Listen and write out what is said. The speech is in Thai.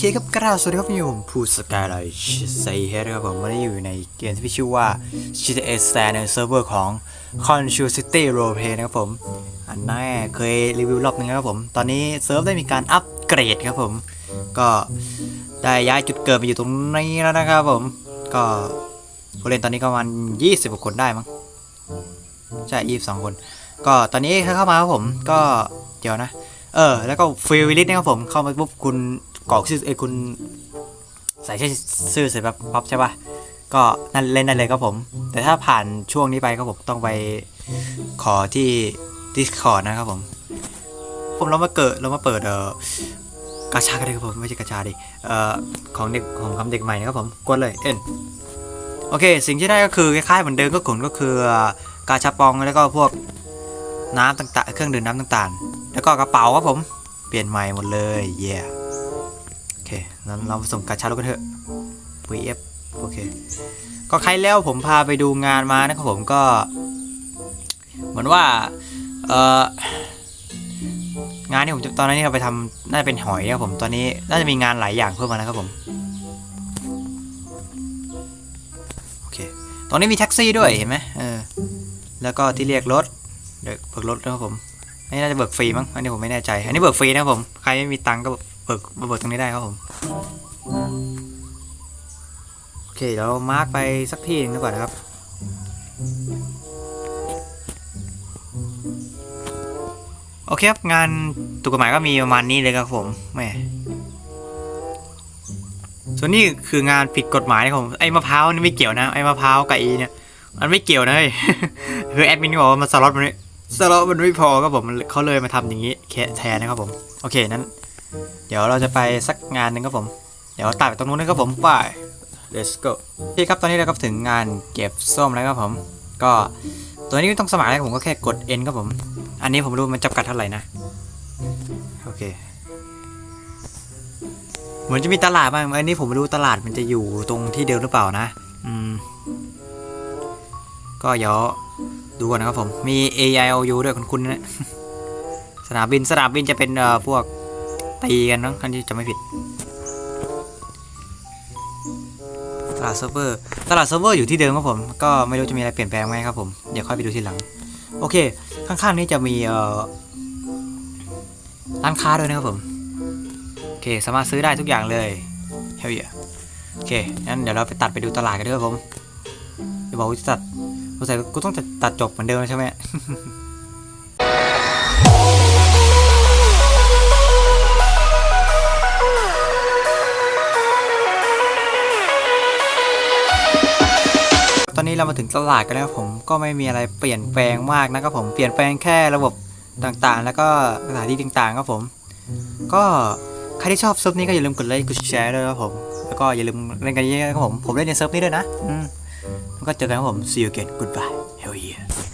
เคครับกราบสวัสดีครับผมพูดสกายไลท์ไซเฮดครับผมวันนี้อยู่ในเกมที่ชื่อว่า GTA San ในเซิร์ฟเวอร์ของ c o n t r o City Roleplay นะครับผม อันแน่เคยรีวิวรอบนึงแล้วครับผม ตอนนี้เซิร์ฟได้มีการอัปเกรดครับผม ก็ได้ย้ายจุดเกิดมาอยู่ตรงนี้แล้วนะครับผม ก็ผู้เล่นตอนนี้ก็ประมาณ20กว่าคนได้มั้งใช่22คน ก็ตอนนี้เข้ามาครับผมก็เดี๋ยวนะ เออ แล้วก็ฟรีวิลิสนะครับผมเข้ามาปุ๊บคุณ กรอกชื่อเอ้คุณใส่ชื่อชื่อเสร็จปั๊บปั๊บใช่ปะก็นั่นเล่นได้เลยครับผม แต่ถ้าผ่านช่วงนี้ไปก็ผมต้องไปขอที่ Discord นะครับผม ผมเรามาเกิดเรามาเปิดเอ่อกาชากันเลยครับผมไม่ใช่กาชาดิเอ่อของเด็กของคำเด็กใหม่นะครับผมกดเลยเอ็นโอเค สิ่งที่ได้ก็คือคล้ายๆเหมือนเดิมก็ขนก็คือกาชาปองแล้วก็พวกน้ำต่างๆ เครื่องดื่มน้ำต่างๆ แล้วก็กระเป๋าครับผมเปลี่ยนใหม่หมดเลยเย่โอเคงั้นเราส่งกาชาลกกันเถอะ VF โอเค ก็ใครแล้วผมพาไปดูงานมานะครับผมก็ เหมือนว่า เอ่องานที่ผมจะตอนนั้นที่เราไปทำน่าจะเป็นหอยนะครับผม ตอนนี้น่าจะมีงานหลายอย่างเพิ่มมานะครับผม โอเค ตอนนี้มีแท็กซี่ด้วยเห็นไหมเออ แล้วก็ที่เรียกรถ เดี๋ยวเบิกรถนะครับผมอันนี้น่าจะเบิกฟรีมั้ง อันนี้ผมไม่แน่ใจ อันนี้เบิกฟรีนะครับผม ใครไม่มีตังก็ เบิกมาเบิกตรงนี้ได้ครับผม โอเค เดี๋ยวเรามาร์กไปสักที่หนึงดีกว่านะครับ โอเคครับงานถูกกฎหมายก็มีประมาณนี้เลยครับผมแม่ส่วนนี้คืองานผิดกฎหมายนะครับผมไอ้มะพร้าวนี่ไม่เกี่ยวนะไอ้มะพร้าวกับอีเนี่ยมันไม่เกี่ยวนะเฮ้ยคือแอดมินบอกว่ามันสล็อตมันสล็อตมันไม่พอครับผมเขาเลยมาทำอย่างนี้แค่แทนนะครับผม โอเคนั้น เดี๋ยวเราจะไปสักงานหนึ่งครับผม เดี๋ยวตัดไปตรงนู้นนะครับผมไป let's go พี่ครับตอนนี้เราก็ถึงงานเก็บส้มแล้วครับผม ก็ตัวนี้ไม่ต้องสมัครแล้วผมก็แค่กด N ครับผม อันนี้ผมรู้มันจำกัดเท่าไหร่นะ โอเค เหมือนจะมีตลาดบ้างอันนี้ผมไม่รู้ตลาดมันจะอยู่ตรงที่เดิมหรือเปล่านะ อืม ก็เดี๋ยวดูก่อนนะครับผม มี A I O U ด้วยคุณคุณนะ สนามบินสนามบินจะเป็นเอ่อพวก ตีกันเนาะอันนี้จะไม่ผิด ตลาดเซิร์ฟเวอร์ ตลาดเซิร์ฟเวอร์อยู่ที่เดิมครับผม ก็ไม่รู้จะมีอะไรเปลี่ยนแปลงไหมครับผม เดี๋ยวค่อยไปดูทีหลัง โอเค ข้างๆนี้จะมีเอ่อร้านค้าด้วยนะครับผม โอเค สามารถซื้อได้ทุกอย่างเลยเฮลเยโอเค งั้นเดี๋ยวเราไปตัดไปดูตลาดกันด้วยครับผมจะบอกว่าจะตัดสงสัยกูต้องตัดจบเหมือนเดิมใช่ไหม นี้เรามาถึงตลาดกันแล้วผมก็ไม่มีอะไรเปลี่ยนแปลงมากนะครับผมเปลี่ยนแปลงแค่ระบบต่างๆ แล้วก็สถานที่ต่างๆครับผม ก็ใครที่ชอบเซิร์ฟนี้ก็อย่าลืมกดไลค์กดแชร์ด้วยครับผมแล้วก็อย่าลืมเล่นกันเยอะๆครับผมผมเล่นในเซิร์ฟนี้ด้วยนะอืมแล้วก็เจอกันครับผม see you again goodbye